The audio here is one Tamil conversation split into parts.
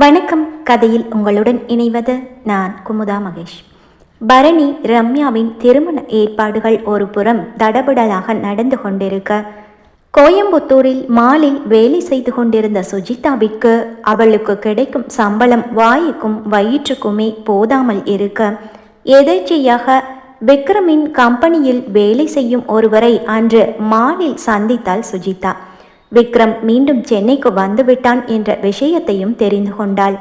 வணக்கம். கதையில் உங்களுடன் இணைவது நான் குமுதா மகேஷ். பரணி ரம்யாவின் திருமண ஏற்பாடுகள் ஒரு புறம் தடபுடலாக நடந்து கொண்டிருக்க கோயம்புத்தூரில் மாலில் வேலை செய்து கொண்டிருந்த சுஜிதாவிற்கு அவளுக்கு கிடைக்கும் சம்பளம் வாய்க்கும் வயிற்றுக்குமே போதாமல் இருக்க எதேச்சையாக விக்ரமின் கம்பெனியில் வேலை செய்யும் ஒருவரை அன்று மாலில் சந்தித்தாள் சுஜிதா. விக்ரம் மீண்டும் சென்னைக்கு வந்துவிட்டான் என்ற விஷயத்தையும் தெரிந்து கொண்டாள்.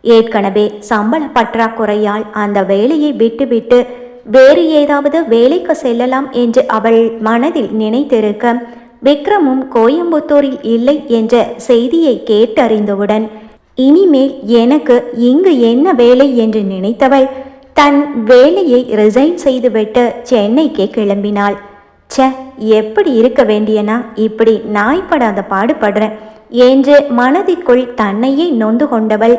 ஏற்கனவே சம்பள பற்றாக்குறையால் அந்த வேலையை விட்டுவிட்டு வேறு ஏதாவது வேலைக்கு செல்லலாம் என்று அவள் மனதில் நினைத்திருக்க விக்ரமும் கோயம்புத்தூரில் இல்லை என்ற செய்தியை கேட்டறிந்தவுடன் இனிமேல் எனக்கு இங்கு என்ன வேலை? என்று நினைத்தவள் தன் வேலையை ரிசைன் செய்துவிட்டு சென்னைக்கே கிளம்பினாள். ச்சே எப்படி இருக்க வேண்டியனா? இப்படி நாய்ப்படாத பாடுபடுறேன். என்று மனதிற்குள் தன்னையே நொந்து கொண்டவள்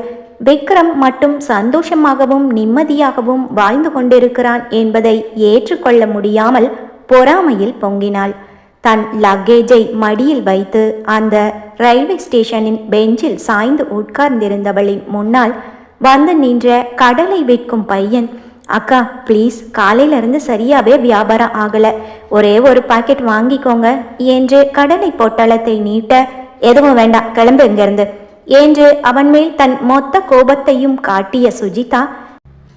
விக்ரம் மட்டும் சந்தோஷமாகவும் நிம்மதியாகவும் வாழ்ந்து கொண்டிருக்கிறான் என்பதை ஏற்றுக்கொள்ள முடியாமல் பொறாமையில் பொங்கினாள். தன் லக்கேஜை மடியில் வைத்து அந்த ரயில்வே ஸ்டேஷனின் பெஞ்சில் சாய்ந்து உட்கார்ந்திருந்தவளின் முன்னால் வந்து நின்ற கடலை விற்கும் பையன் அக்கா ப்ளீஸ் காலையில இருந்து சரியாவே வியாபாரம் ஆகல. ஒரே ஒரு பாக்கெட் வாங்கிக்கோங்க என்று கடலை பொட்டலத்தை நீட்ட எதுவும் வேண்டாம் கிளம்பு இங்கிருந்து. என்று அவன் மேல் தன் மொத்த கோபத்தையும் காட்டிய சுஜிதா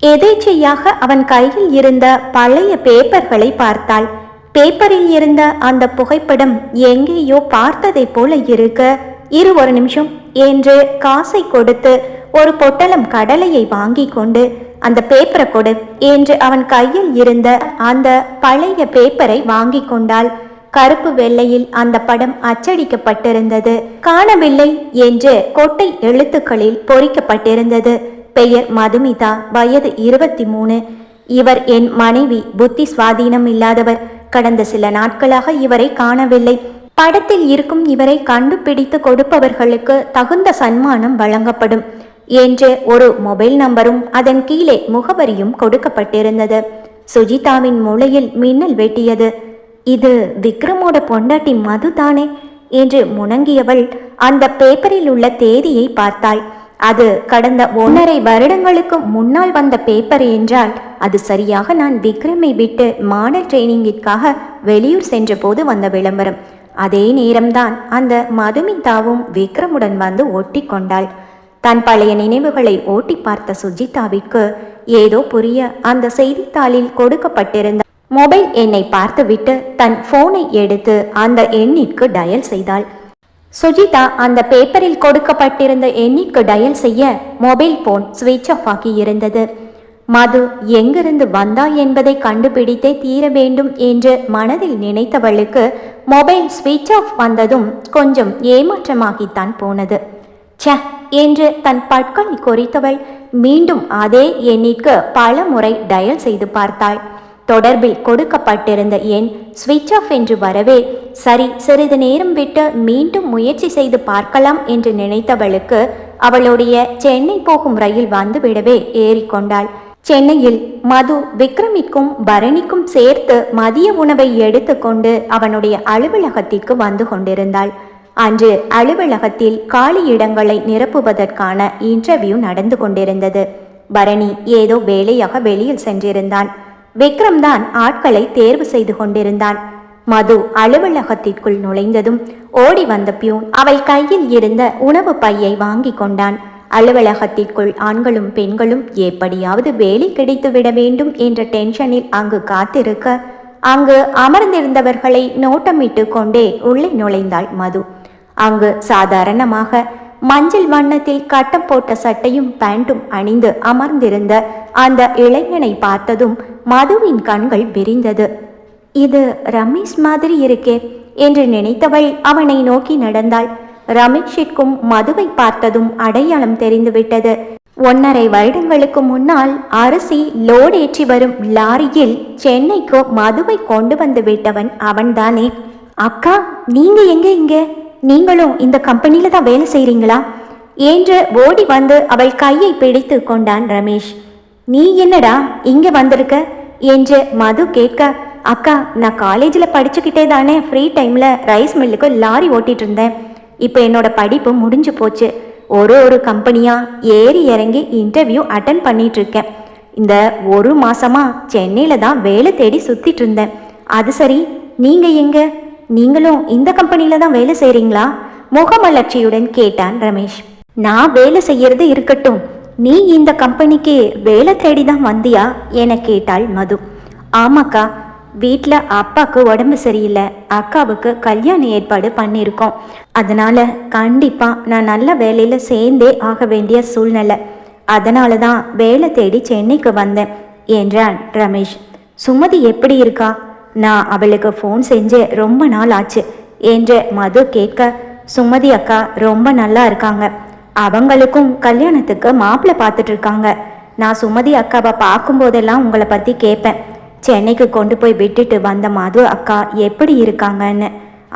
எதேச்சையாக அவன் கையில் இருந்த பழைய பேப்பர்களை பார்த்தாள். பேப்பரில் இருந்த அந்த புகைப்படம் எங்கேயோ பார்த்ததை போல இருக்க. இரு ஒரு நிமிஷம் என்று காசை கொடுத்து ஒரு பொட்டலம் கடலையை வாங்கி கொண்டு அந்த பேப்பரை கொடு என்று அவன் கையில் இருந்த அந்த பழைய பேப்பரை வாங்கி கொண்டாள். கருப்பு வெள்ளையில் அந்த படம் அச்சடிக்கப்பட்டிருந்தது. காணவில்லை என்று கொட்டை எழுத்துக்களில் பொறிக்கப்பட்டிருந்தது. பெயர் மதுமிதா வயது இருபத்தி மூணு இவர் என் மனைவி புத்தி சுவாதீனம் இல்லாதவர். கடந்த சில நாட்களாக இவரை காணவில்லை. படத்தில் இருக்கும் இவரை கண்டுபிடித்து கொடுப்பவர்களுக்கு தகுந்த சன்மானம் வழங்கப்படும் என்று ஒரு மொபைல் நம்பரும் அதன் கீழே முகவரியும் கொடுக்கப்பட்டிருந்தது. சுஜிதாவின் மூளையில் மின்னல் வெட்டியது. இது விக்ரமோட பொண்டாட்டி மது தானே என்று முணங்கியவள் அந்த பேப்பரில் உள்ள தேதியை பார்த்தாள். அது கடந்த ஒன்றரை வருடங்களுக்கு முன்னால் வந்த பேப்பர் என்றால் அது சரியாக நான் விக்ரமை விட்டு மாடல் ட்ரைனிங்கிற்காக வெளியூர் சென்றபோது வந்த விளம்பரம். அதே நேரம்தான் அந்த மதுமிதாவும் விக்ரமுடன் வந்து ஒட்டி கொண்டாள் தன் பழைய நினைவுகளை ஓட்டி பார்த்த சுஜிதாவிற்கு ஏதோ புரிய அந்த செய்தித்தாளில் கொடுக்கப்பட்டிருந்த மொபைல் எண்ணை பார்த்துவிட்டு தன் போனை எடுத்து அந்த எண்ணிற்கு டயல் செய்தாள். சுஜிதா அந்த பேப்பரில் கொடுக்கப்பட்டிருந்த எண்ணிற்கு டயல் செய்ய மொபைல் போன் சுவிட்ச் ஆஃப் ஆகி இருந்தது. மது எங்கிருந்து வந்தா என்பதை கண்டுபிடித்தே தீர வேண்டும் என்று மனதில் நினைத்தவளுக்கு மொபைல் ஸ்விட்ச் ஆஃப் வந்ததும் கொஞ்சம் ஏமாற்றமாகித்தான் போனது. ச்ச என்று தன் பட்களை குறித்தவள் மீண்டும் அதே எண்ணிற்கு பல முறை டயல் செய்து பார்த்தாள். தொடர்பில் கொடுக்கப்பட்டிருந்த எண் ஸ்விட்ச் ஆஃப் என்று வரவே சரி சிறிது நேரம் விட்டு மீண்டும் முயற்சி செய்து பார்க்கலாம் என்று நினைத்தவளுக்கு அவளுடைய சென்னை போகும் ரயில் வந்துவிடவே ஏறிக்கொண்டாள். சென்னையில் மது விக்ரமிற்கும் பரணிக்கும் சேர்த்து மதிய உணவை எடுத்துக்கொண்டு அவனுடைய அலுவலகத்திற்கு வந்து கொண்டிருந்தாள். அன்று அலுவலகத்தில் காலி இடங்களை நிரப்புவதற்கான இன்டர்வியூ நடந்து கொண்டிருந்தது. பரணி ஏதோ வேலையாக வெளியில் சென்றிருந்தான். விக்ரம் தான் ஆட்களை தேர்வு செய்து கொண்டிருந்தான். மது அலுவலகத்திற்குள் நுழைந்ததும் ஓடி வந்த பியூன் அவள் கையில் இருந்த உணவு பையை வாங்கி கொண்டான். அலுவலகத்திற்குள் ஆண்களும் பெண்களும் எப்படியாவது வேலை கிடைத்துவிட வேண்டும் என்ற டென்ஷனில் அங்கு காத்திருக்க அங்கு அமர்ந்திருந்தவர்களை நோட்டமிட்டு கொண்டே உள்ளே நுழைந்தாள் மது. அங்கு சாதாரணமாக மஞ்சள் வண்ணத்தில் கட்டம் போட்ட சட்டையும் பேண்ட்டும் அணிந்து அமர்ந்திருந்த அந்த இளைஞனை பார்த்ததும் மதுவின் கண்கள் விரிந்தது. இது ரமேஷ் மாதிரி இருக்கே என்று நினைத்தவள் அவனை நோக்கி நடந்தாள். ரமேஷிற்கும் மதுவை பார்த்ததும் அடையாளம் தெரிந்துவிட்டது. ஒன்னரை வருடங்களுக்கு முன்னால் அரிசி லோட் ஏற்றி வரும் லாரியில் சென்னைக்கு மதுவை கொண்டு வந்து விட்டவன் அவன்தானே. அக்கா நீங்க எங்க இங்க? நீங்களும் இந்த கம்பெனியில தான் வேலை செய்றீங்களா? என்று ஓடி வந்து அவள் கையை பிடித்து கொண்டான் ரமேஷ். நீ என்னடா இங்க வந்திருக்க? என்று மது கேட்க அக்கா நான் காலேஜில் படிச்சுக்கிட்டே தானே ஃப்ரீ டைமில் ரைஸ் மில்லுக்கு லாரி ஓட்டிகிட்டு இருந்தேன். இப்போ என்னோட படிப்பு முடிஞ்சு போச்சு. ஒரு ஒரு கம்பெனியாக ஏறி இறங்கி இன்டர்வியூ அட்டன் பண்ணிகிட்ருக்கேன் இந்த ஒரு மாதமாக சென்னையில் தான் வேலை தேடி சுற்றிட்டு இருந்தேன். அது சரி நீங்கள் எங்கே? நீங்களும் இந்த கம்பெனியில் தான் வேலை செய்கிறீங்களா முகமலர்ச்சியுடன் கேட்டான் ரமேஷ். நான் வேலை செய்யறது இருக்கட்டும். நீ இந்த கம்பெனிக்கு வேலை தேடி தான் வந்தியா? என கேட்டாள் மது. ஆமாக்கா வீட்டில் அப்பாவுக்கு உடம்பு சரியில்லை அக்காவுக்கு கல்யாண ஏற்பாடு பண்ணியிருக்கோம் அதனால் கண்டிப்பாக நான் நல்ல வேலையில் சேர்ந்தே ஆக வேண்டிய சூழ்நிலை. அதனால தான் வேலை தேடி சென்னைக்கு வந்தேன் என்றான் ரமேஷ். சுமதி எப்படி இருக்கா? நான் அவளுக்கு ஃபோன் செஞ்சு ரொம்ப நாள் ஆச்சு என்று மது கேட்க சுமதி அக்கா ரொம்ப நல்லா இருக்காங்க. அவங்களுக்கும் கல்யாணத்துக்கு மாப்பிள்ளை பார்த்துட்டு இருக்காங்க. நான் சுமதி அக்காவை பார்க்கும்போதெல்லாம் உங்களை பற்றி கேட்பேன். சென்னைக்கு கொண்டு போய் விட்டுட்டு வந்த மது அக்கா எப்படி இருக்காங்கன்னு.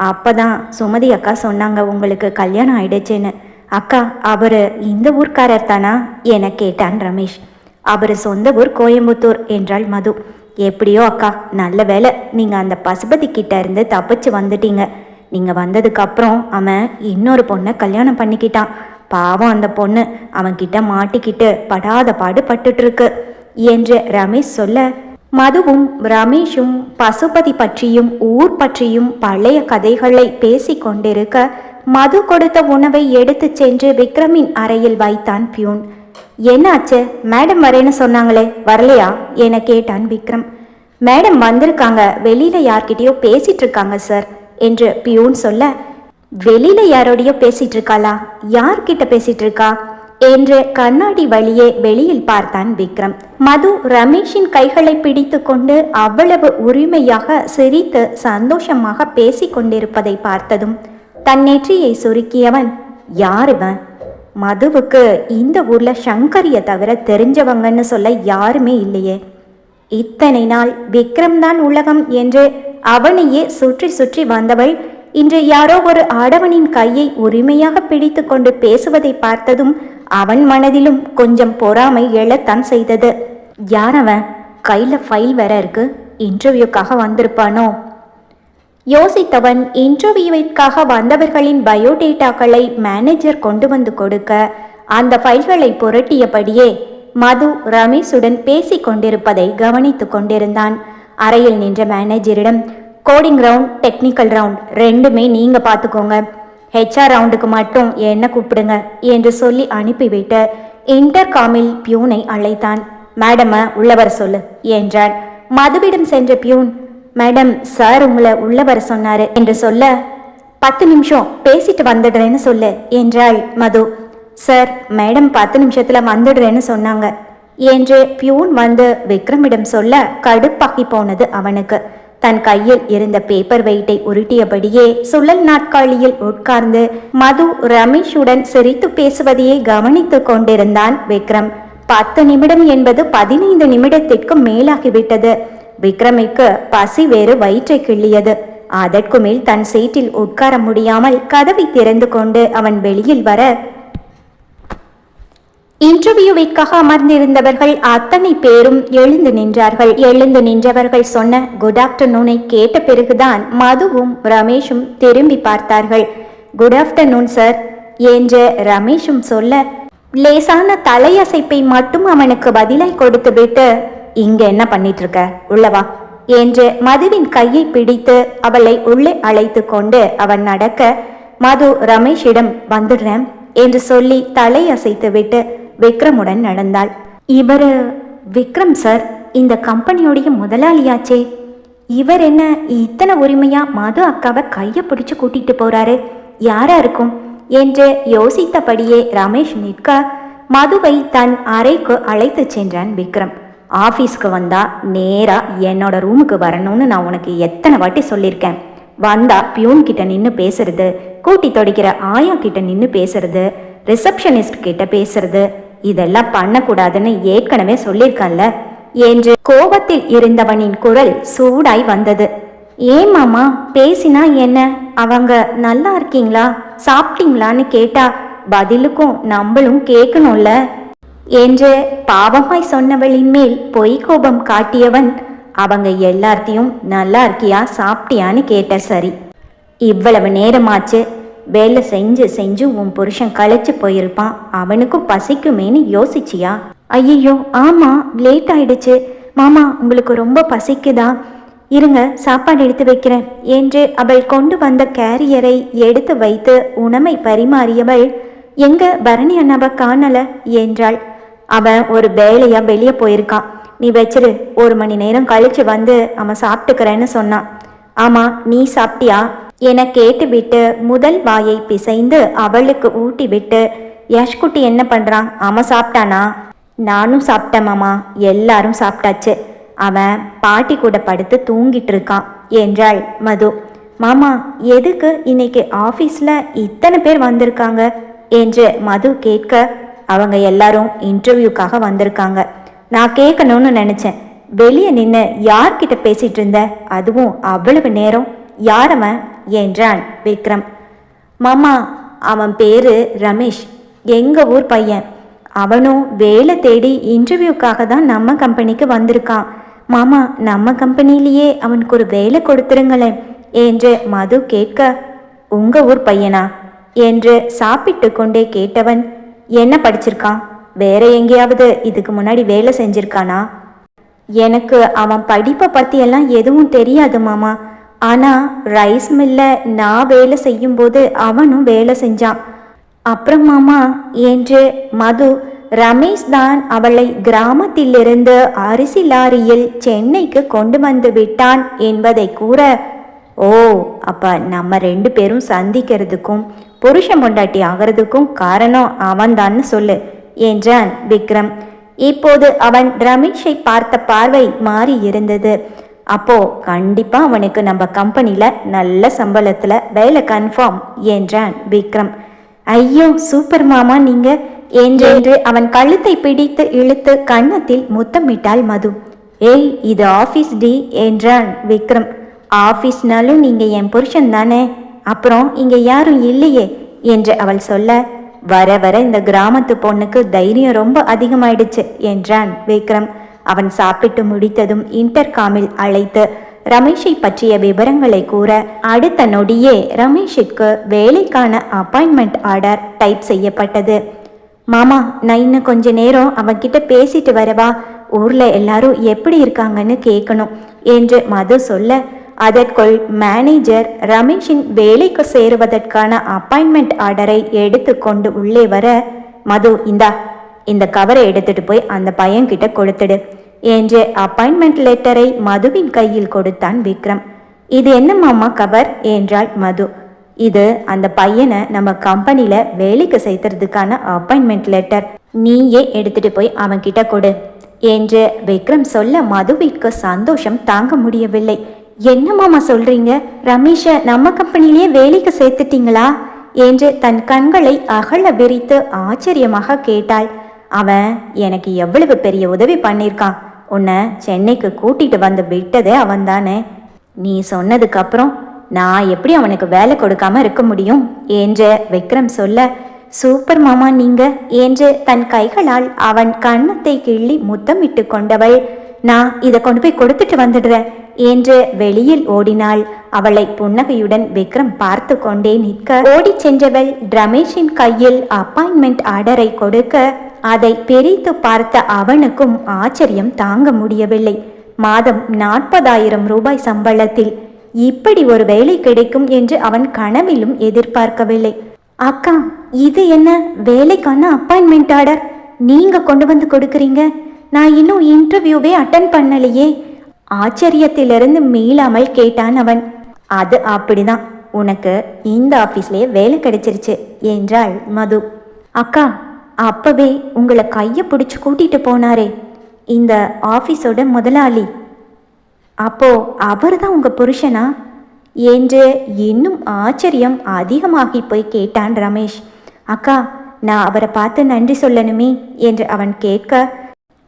அப்பதான் சுமதி அக்கா சொன்னாங்க உங்களுக்கு கல்யாணம் ஆயிடுச்சுன்னு. அக்கா அவர் இந்த ஊர்க்காரர் தானா? என கேட்டான் ரமேஷ். அவர் சொந்த ஊர் கோயம்புத்தூர் என்றாள் மது. எப்படியோ அக்கா நல்ல வேலை நீங்கள் அந்த பசுபதி கிட்ட இருந்து தப்பிச்சு வந்துட்டீங்க. நீங்கள் வந்ததுக்கப்புறம் அவன் இன்னொரு பொண்ணை கல்யாணம் பண்ணிக்கிட்டான். பாவம் அந்த பொண்ணு அவன்கிட்ட மாட்டிக்கிட்டு படாத பாடு பட்டுட்ருக்கு என்று ரமேஷ் சொல்ல மதுவும் ரமேஷும் பசுபதி பற்றியும் ஊர் பற்றியும் பழைய கதைகளை பேசிக் கொண்டிருக்க மது கொடுத்த உணவை எடுத்துச் சென்று விக்ரமின் அறையில் வைத்தான் பியூன். என்னாச்சு மேடம் வரேன்னு சொன்னாங்களே வரலையா? என கேட்டான் விக்ரம். மேடம் வந்திருக்காங்க வெளியில யார்கிட்டயோ பேசிட்டு இருக்காங்க சார் என்று பியூன் சொல்ல. வெளியில யாரோடையோ பேசிட்டு இருக்காளா? யார்கிட்ட பேசிட்டு இருக்கா? என்று கண்ணாடி வழியே வெளியில் பார்த்தான் விக்ரம். மது ரமேஷின் கைகளை பிடித்து கொண்டு அவ்வளவு உரிமையாக சிரித்து சந்தோஷமாக பேசிக் கொண்டிருப்பதை பார்த்ததும் தன் நெற்றியை சுருக்கியவன் யார் இவன்? மதுவுக்கு இந்த ஊர்ல சங்கரிய தவிர தெரிஞ்சவங்கன்னு சொல்ல யாருமே இல்லையே. இத்தனை நாள் விக்ரம் தான் உலகம் என்று அவனையே சுற்றி சுற்றி வந்தவள் இன்று யாரோ ஒரு ஆடவனின் கையை உரிமையாக பிடித்து கொண்டு பேசுவதை பார்த்ததும் அவன் மனதிலும் கொஞ்சம் பொறாமை எழத்தான் செய்தது. யார் அவன்? கையில் ஃபைல் வேற இருக்கு. இன்டர்வியூக்காக வந்திருப்பானோ? யோசித்தவன் இன்டர்வியூவிற்காக வந்தவர்களின் பயோடேட்டாக்களை மேனேஜர் கொண்டு வந்து கொடுக்க அந்த ஃபைல்களை புரட்டியபடியே மது ரமேஷுடன் பேசிக் கொண்டிருப்பதை கவனித்துக் கொண்டிருந்தான். அறையில் நின்ற மேனேஜரிடம் கோடிங் ரவுண்ட் டெக்னிக்கல் ரவுண்ட் ரெண்டுமே நீங்கள் பார்த்துக்கோங்க ஹெச்ஆர் ரவுண்டுக்கு மட்டும் என்ன கூப்பிடுங்க என்று சொல்லி அனுப்பிவிட்டு இன்டர்காமில் பியூனை அழைத்தான். மேடம உள்ளவர் சொல்லு என்றான். மதுவிடம் சென்ற பியூன் மேடம் சார் உங்களை உள்ளவர சொன்னாரு என்று சொல்ல பத்து நிமிஷம் பேசிட்டு வந்துடுறேன்னு சொல்லு என்றாள் மது. சார் மேடம் பத்து நிமிஷத்துல வந்துடுறேன்னு சொன்னாங்க என்று பியூன் வந்து விக்ரமிடம் சொல்ல கடுப்பாகி போனது அவனுக்கு. தன் கையில் இருந்த பேப்பர் வெயிட்டை உருட்டியபடியே சுழல் நாட்காலியில் உட்கார்ந்து மது ரமேஷுடன் சிரித்து பேசுவதையே கவனித்துக் கொண்டிருந்தான் விக்ரம். பத்து நிமிடம் என்பது பதினைந்து நிமிடத்திற்கு மேலாகிவிட்டது. விக்ரமிக்கு பசி வேறு வயிற்றை கிள்ளியது. அதற்கு மேல் தன் சீட்டில் உட்கார முடியாமல் கதவை திறந்து கொண்டு அவன் வெளியில் வர இன்டர்வியூவிற்காக அமர்ந்திருந்தவர்கள் அத்தனை பேரும் எழுந்து நின்றார்கள். எழுந்து நின்றவர்கள் சொன்ன குட் ஆஃப்டர்நூனை கேட்ட பிறகுதான் மதுவும் ரமேஷும் திரும்பி பார்த்தார்கள். குட் ஆஃப்டர்நூன் சார் என்று ரமேஷும் சொல்ல லேசான தலையசைப்பை மட்டும் அவனுக்கு பதிலாய் கொடுத்துவிட்டு இங்க என்ன பண்ணிட்டு இருக்க உள்ளவா என்று மதுவின் கையை பிடித்து அவளை உள்ளே அழைத்து கொண்டு அவன் நடக்க மது ரமேஷிடம் வந்துடுறேன் என்று சொல்லி தலை அசைத்துவிட்டு விக்ரமுடன் நடந்தாள். இவர் விக்ரம் சார் இந்த கம்பெனியோடைய முதலாளியாச்சே. இவர் என்ன இத்தனை உரிமையா மது அக்காவை கையை பிடிச்சு கூட்டிட்டு போறாரு? யாரா இருக்கும்? என்று யோசித்தபடியே ரமேஷ் நிற்க மதுவை தன் அறைக்கு அழைத்து சென்றான் விக்ரம். ஆஃபீஸ்க்கு வந்தா நேரா என்னோட ரூமுக்கு வரணும்னு நான் உனக்கு எத்தனை வாட்டி சொல்லியிருக்கேன். வந்தா பியூன் கிட்ட நின்று பேசுறது கூட்டி தொடைக்கிற ஆயா கிட்ட நின்று பேசுறது ரிசப்ஷனிஸ்ட் கிட்ட பேசுறது இதெல்லாம் பண்ணக்கூடாதுன்னு ஏற்கனவே சொல்லியிருக்கல்ல என்று கோபத்தில் இருந்தவனின் குரல் சூடாய் வந்தது. ஏன் மாமா பேசினா என்ன? அவங்க நல்லா இருக்கீங்களா? சாப்பிட்டீங்களான்னு கேட்டா பதிலுக்கும் நம்மளும் கேட்கணும்ல? என்று பாவமாய் சொன்னவளின் மேல் பொய் கோபம் காட்டியவன் அவங்க எல்லார்த்தையும் நல்லா இருக்கியா? சாப்பிட்டியான்னு கேட்ட சரி. இவ்வளவு நேரமாச்சு வேலை செஞ்சு செஞ்சு உன் புருஷன் களைச்சு போயிருப்பான். அவனுக்கும் பசிக்குமேன்னு யோசிச்சியா? ஐயோ ஆமா லேட் ஆயிடுச்சு. மாமா உங்களுக்கு ரொம்ப பசிக்குதா? இருங்க சாப்பாடு எடுத்து வைக்கிறேன் என்று அவள் கொண்டு வந்த கேரியரை எடுத்து வைத்து உணவை பரிமாறியவள் எங்க பரணி அண்ணாவை காணல? என்றாள். அவன் ஒரு வேலையா வெளியே போயிருக்கான். நீ வச்சிரு ஒரு மணி நேரம் கழிச்சு வந்து அவன் சாப்பிட்டுக்கிறேன்னு சொன்னான். ஆமா நீ சாப்பிட்டியா? என கேட்டுவிட்டு முதல் வாயை பிசைந்து அவளுக்கு ஊட்டி விட்டு யஷ்குட்டி என்ன பண்ணுறான் அவன் சாப்பிட்டானா? நானும் சாப்பிட்டேன் மாமா. எல்லாரும் சாப்பிட்டாச்சு. அவன் பாட்டி கூட படுத்து தூங்கிட்டு இருக்கான் என்றாள் மது. மாமா எதுக்கு இன்னைக்கு ஆஃபீஸில் இத்தனை பேர் வந்திருக்காங்க? என்று மது கேட்க அவங்க எல்லாரும் இன்டர்வியூக்காக வந்திருக்காங்க. நான் கேட்கணும்னு நினச்சேன். வெளியே நின்று யார்கிட்ட பேசிகிட்டு இருந்த அதுவும் அவ்வளவு நேரம். யார் அவன் என்றான் விக்ரம். மாமா அவன் பேரு ரமேஷ். எங்க ஊர் பையன். அவனும் வேலை தேடி இன்டர்வியூக்காக தான் நம்ம கம்பெனிக்கு வந்திருக்கான். மாமா நம்ம கம்பெனிலேயே அவனுக்கு ஒரு வேலை கொடுத்துருங்களேன் என்று மது கேட்க உங்க ஊர் பையனா? என்று சாப்பிட்டு கொண்டே கேட்டவன் என்ன படிச்சிருக்கான்? வேற எங்கேயாவது இதுக்கு முன்னாடி வேலை செஞ்சிருக்கானா? எனக்கு அவன் படிப்பை பற்றியெல்லாம் எதுவும் தெரியாது மாமா. ஆனால் ரைஸ் மில்ல நான் வேலை செய்யும்போது அவனும் வேலை செஞ்சான். அப்புறம் மாமா என்று மது ரமேஷ் தான் அவளை கிராமத்திலிருந்து அரிசி லாரியில் சென்னைக்கு கொண்டு வந்து விட்டான் என்பதை கூற ஓ அப்ப நம்ம ரெண்டு பேரும் சந்திக்கிறதுக்கும் புருஷன் பொண்டாட்டி ஆகிறதுக்கும் காரணம் அவன்தான்னு சொல்லு என்றான் விக்ரம். இப்போது அவன் ரமேஷை பார்த்த பார்வை மாறி இருந்தது. அப்போ கண்டிப்பா அவனுக்கு நம்ம கம்பெனில நல்ல சம்பளத்துல வேலை கன்ஃபார்ம் என்றான் விக்ரம். ஐயோ சூப்பர் மாமா நீங்க என்றென்று அவன் கழுத்தை பிடித்து இழுத்து கன்னத்தில் முத்தமிட்டாள் மது. ஏய் இது ஆபீஸ் டி என்றான் விக்ரம். ஆபீஸ்னாலும் நீங்க என் புருஷன் தானே அப்புறம் இங்க யாரும் இல்லையே என்று அவள் சொல்ல வர வர இந்த கிராமத்து பொண்ணுக்கு தைரியம் ரொம்ப அதிகமாயிடுச்சு என்றான் விக்ரம். அவன் சாப்பிட்டு முடித்ததும் இன்டர்காமில் அழைத்து ரமேஷை பற்றிய விவரங்களை கூற அடுத்த நொடியே ரமேஷிற்கு வேலைக்கான அப்பாயின்மெண்ட் ஆர்டர் டைப் செய்யப்பட்டது. மாமா நான் இன்னும் கொஞ்ச நேரம் அவன்கிட்ட பேசிட்டு வரவா? ஊர்ல எல்லாரும் எப்படி இருக்காங்கன்னு கேட்கணும் என்று மது சொல்ல அதற்குள் மேனேஜர் ரமேஷின் வேலைக்கு சேருவதற்கான அப்பாயின்மெண்ட் ஆர்டரை எடுத்துக்கொண்டு உள்ளே வர. மது இந்தா இந்த கவரை எடுத்துட்டு போய் அந்த பையன்கிட்ட கொடுத்துடு என்று அப்பாயின்மெண்ட் லெட்டரை மதுவின் கையில் கொடுத்தான் விக்ரம். இது என்ன மாமா கவர்? என்றாள் மது. இது அந்த பையனை நம்ம கம்பெனியில வேலைக்கு சேர்த்துறதுக்கான அப்பாயின்மெண்ட் லெட்டர் நீயே எடுத்துட்டு போய் அவன்கிட்ட கொடு என்று விக்ரம் சொல்ல மதுவிற்கு சந்தோஷம் தாங்க முடியவில்லை. என்ன மாமா சொல்றீங்க? ரமேஷை நம்ம கம்பெனிலேயே வேலைக்கு சேர்த்துட்டீங்களா? என்று தன் கண்களை அகல விரித்து ஆச்சரியமாக கேட்டாள். அவன் எனக்கு எவ்வளவு பெரிய உதவி பண்ணியிருக்கான் உன்னை சென்னைக்கு கூட்டிட்டு வந்து விட்டதே அவன்தானே நீ சொன்னதுக்கப்புறம் நான் எப்படி அவனுக்கு வேலை கொடுக்காம இருக்க முடியும் என்று விக்ரம் சொல்ல சூப்பர் மாமா நீங்க என்று தன் கைகளால் அவன் கண்ணத்தை கிள்ளி முத்தமிட்டு கொண்டவள் நான் இதை கொண்டு போய் கொடுத்துட்டு வந்துடுறேன் என்று வெளியில் ஓடினாள். அவளை புன்னகையுடன் விக்ரம் பார்த்து கொண்டே நிற்க ஓடிச் சென்றவள் ரமேஷின் கையில் அப்பாயின்மெண்ட் ஆர்டரை கொடுக்க அதை பிரித்து பார்த்த அவனுக்கும் ஆச்சரியம் தாங்க முடியவில்லை. மாதம் நாற்பதாயிரம் ரூபாய் சம்பளத்தில் இப்படி ஒரு வேலை கிடைக்கும் என்று அவன் கனவிலும் எதிர்பார்க்கவில்லை. அக்கா இது என்ன வேலைக்கான அப்பாயின்மெண்ட் ஆர்டர் நீங்க கொண்டு வந்து கொடுக்குறீங்க? நான் இன்னும் இன்டர்வியூவே அட்டன் பண்ணலையே. ஆச்சரியத்திலிருந்து மீளாமல் கேட்டான் அவன். அது அப்படிதான். உனக்கு இந்த ஆஃபீஸ்லேயே வேலை கிடைச்சிருச்சு என்றாள் மது. அக்கா அப்பவே உங்களை கையை பிடிச்சி கூட்டிட்டு போனாரே. இந்த ஆஃபீஸோட முதலாளி. அப்போ அவர் தான் உங்கள் புருஷனா? என்று இன்னும் ஆச்சரியம் அதிகமாகி போய் கேட்டான் ரமேஷ். அக்கா நான் அவரை பார்த்து நன்றி சொல்லணுமே என்று அவன் கேட்க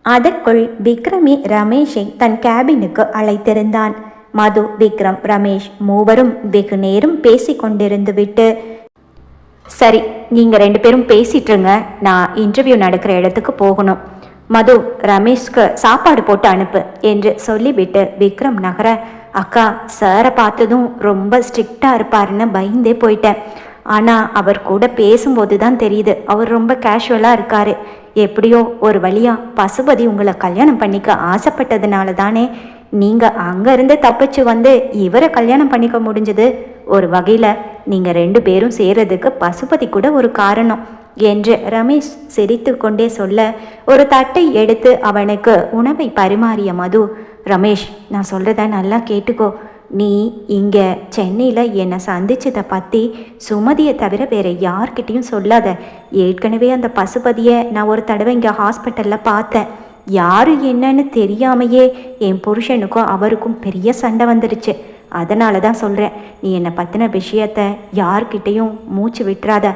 அதற்குள் விக்ரமே ரமேஷை தன் கேபினுக்கு அழைத்திருந்தான். மது விக்ரம் ரமேஷ் மூவரும் வெகு நேரம் பேசி கொண்டிருந்து விட்டு சரி நீங்கள் ரெண்டு பேரும் பேசிட்டுருங்க. நான் இன்டர்வியூ நடக்கிற இடத்துக்கு போகணும். மது ரமேஷ்க்கு சாப்பாடு போட்டு அனுப்பு என்று சொல்லிவிட்டு விக்ரம் நகர அக்கா சாரை பார்த்ததும் ரொம்ப ஸ்ட்ரிக்டாக இருப்பாருன்னு பயந்தே போயிட்டேன். ஆனால் அவர் கூட பேசும்போது தான் தெரியுது. அவர் ரொம்ப கேஷுவலாக இருக்காரு. எப்படியோ ஒரு வழியாக பசுபதி உங்களை கல்யாணம் பண்ணிக்க ஆசைப்பட்டதுனால தானே நீங்கள் அங்கேருந்து தப்பிச்சு வந்து இவரை கல்யாணம் பண்ணிக்க முடிஞ்சது. ஒரு வகையில் நீங்கள் ரெண்டு பேரும் சேர்றதுக்கு பசுபதி கூட ஒரு காரணம் என்று ரமேஷ் சிரித்து கொண்டே சொல்ல ஒரு தட்டை எடுத்து அவனுக்கு உணவை பரிமாறிய மது ரமேஷ் நான் சொல்கிறத நல்லா கேட்டுக்கோ. நீ இங்கே சென்னையில் என்னை சந்தித்ததை பற்றி சுமதியை தவிர வேறு யார்கிட்டயும் சொல்லாத. ஏற்கனவே அந்த பசுபதியை நான் ஒரு தடவை இங்கே ஹாஸ்பிட்டலில் பார்த்தேன். யார் என்னன்னு தெரியாமையே என் புருஷனுக்கும் அவருக்கும் பெரிய சண்டை வந்துடுச்சு அதனால தான் சொல்கிறேன் நீ என்னை பற்றின விஷயத்த யார்கிட்டேயும் மூச்சு விட்டுறாத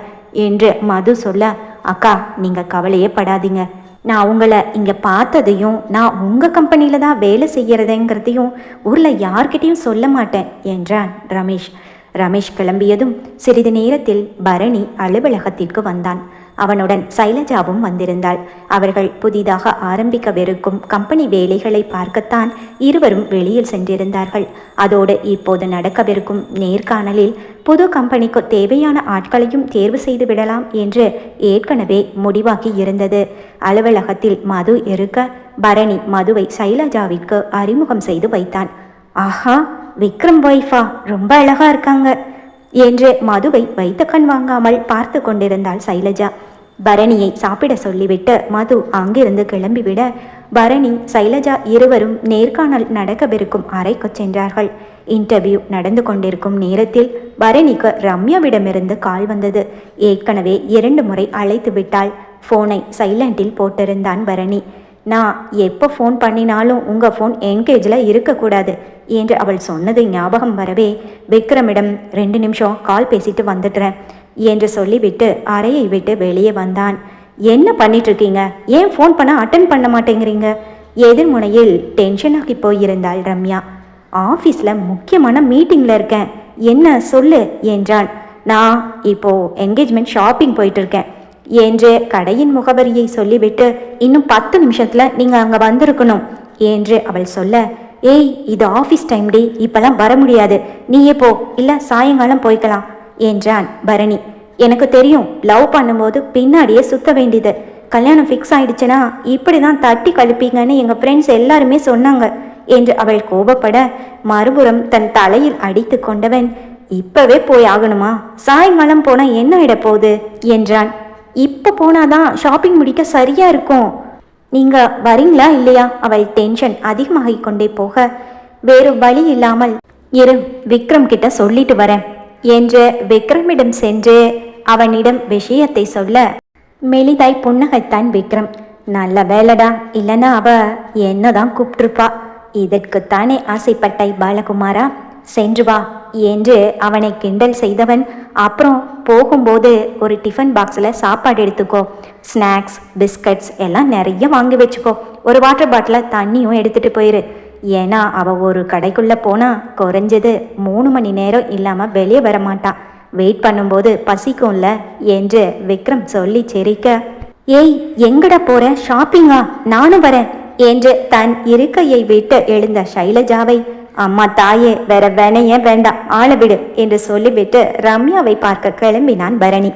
என்று மது சொல்ல அக்கா நீங்கள் கவலையே படாதீங்க. நான் உங்களை இங்கே பார்த்ததையும் நான் உங்கள் கம்பெனியில் தான் வேலை செய்கிறதுங்கிறதையும் ஊரில் யார்கிட்டையும் சொல்ல மாட்டேன் என்றான் ரமேஷ். ரமேஷ் கிளம்பியதும் சிறிது நேரத்தில் பரணி அலுவலகத்திற்கு வந்தான். அவனுடன் சைலஜாவும் வந்திருந்தாள். அவர்கள் புதிதாக ஆரம்பிக்கவிருக்கும் கம்பெனி வேலைகளை பார்க்கத்தான் இருவரும் வெளியில் சென்றிருந்தார்கள். அதோடு இப்போது நடக்கவிருக்கும் நேர்காணலில் புது கம்பெனிக்கு தேவையான ஆட்களையும் தேர்வு செய்து விடலாம் என்று ஏற்கனவே முடிவாகி இருந்தது. அலுவலகத்தில் மது இருக்க பரணி மதுவை சைலஜாவிற்கு அறிமுகம் செய்து வைத்தான். ஆஹா விக்ரம் வைஃபா ரொம்ப அழகா இருக்காங்க. என்று மதுவை வைத்த கண் வாங்காமல் பார்த்து கொண்டிருந்தாள் சைலஜா. பரணியை சாப்பிட சொல்லிவிட்டு மது அங்கிருந்து கிளம்பிவிட பரணி சைலஜா இருவரும் நேர்காணல் நடக்கவிருக்கும் அறைக்கு சென்றார்கள். இன்டர்வியூ நடந்து கொண்டிருக்கும் நேரத்தில் பரணிக்கு ரம்யாவிடமிருந்து கால் வந்தது. ஏற்கனவே இரண்டு முறை அழைத்து விட்டாள். ஃபோனை சைலண்டில் போட்டிருந்தான் பரணி. நான் எப்போ ஃபோன் பண்ணினாலும் உங்கள் ஃபோன் என்கேஜில் இருக்கக்கூடாது. என்று அவள் சொன்னது ஞாபகம் வரவே விக்ரமிடம் ரெண்டு நிமிஷம் கால் பேசிட்டு வந்துடுறேன் என்று சொல்லிவிட்டு அறையை விட்டு வெளியே வந்தான். என்ன பண்ணிட்டு இருக்கீங்க ஏன் ஃபோன் பண்ண அட்டன் பண்ண மாட்டேங்கிறீங்க? எதிர்முனையில் டென்ஷனாகி போயிருந்தாள் ரம்யா. ஆஃபீஸில் முக்கியமான மீட்டிங்கில் இருக்கேன். என்ன சொல்லு? என்றான். நான் இப்போ என்கேஜ்மெண்ட் ஷாப்பிங் போயிட்டு இருக்கேன் என்று கடையின் முகவரியை சொல்லிவிட்டு இன்னும் பத்து நிமிஷத்தில் நீங்கள் அங்கே வந்திருக்கணும் என்று அவள் சொல்ல ஏய் இது ஆஃபீஸ் டைம் டே இப்பெல்லாம் வர முடியாது. நீயே போ இல்லை சாயங்காலம் போய்க்கலாம் என்றான் பரணி. எனக்கு தெரியும் லவ் பண்ணும்போது பின்னாடியே சுத்த வேண்டியது. கல்யாணம் ஃபிக்ஸ் ஆயிடுச்சுன்னா இப்படி தான் தட்டி கழிப்பீங்கன்னு எங்கள் ஃப்ரெண்ட்ஸ் எல்லாருமே சொன்னாங்க என்று அவள் கோபப்பட மறுபுறம் தன் தலையில் அடித்து கொண்டவன் இப்பவே போய் ஆகணுமா? சாயங்காலம் போனால் என்ன ஆயிட போகுது என்றான். இப்போ போனாதான் ஷாப்பிங் முடிக்க சரியா இருக்கும் நீங்க வரீங்களா இல்லையா? அவள் டென்ஷன் அதிகமாகிக் கொண்டே போக வேறு வழி இல்லாமல் இரு விக்ரம் கிட்ட சொல்லிட்டு வரேன் என்று விக்ரமிடம் சென்று அவனிடம் விஷயத்தை சொல்ல மெலிதாய் புன்னகைத்தான் விக்ரம். நல்ல வேலைடா இல்லைன்னா அவ என்னதான் கூப்பிட்டுருப்பா? இதற்குத்தானே ஆசைப்பட்டாய் பாலகுமாரா? சென்று வா என்று அவனை கிண்டல் செய்தவன் அப்புறம் போகும்போது ஒரு டிஃபன் பாக்ஸில் சாப்பாடு எடுத்துக்கோ. ஸ்நாக்ஸ் பிஸ்கட்ஸ் எல்லாம் நிறைய வாங்கி வச்சுக்கோ. ஒரு வாட்டர் பாட்டிலை தண்ணியும் எடுத்துகிட்டு போயிரு. ஏன்னா அவள் ஒரு கடைக்குள்ளே போனால் குறைஞ்சது மூணு மணி நேரம் இல்லாமல் வெளியே வர மாட்டான் வெயிட் பண்ணும்போது பசிக்கும்ல என்று விக்ரம் சொல்லி சிரிக்க. ஏய் எங்கடா போற? ஷாப்பிங்கா நானும் வரேன் என்று தன் இருக்கையை விட்டு எழுந்த சைலஜாவை அம்மா தாயே வேற வேணையே வேண்டாம். ஆள விடு என்று சொல்லிவிட்டு ரம்யாவை பார்க்க கிளம்பினான் பரணி.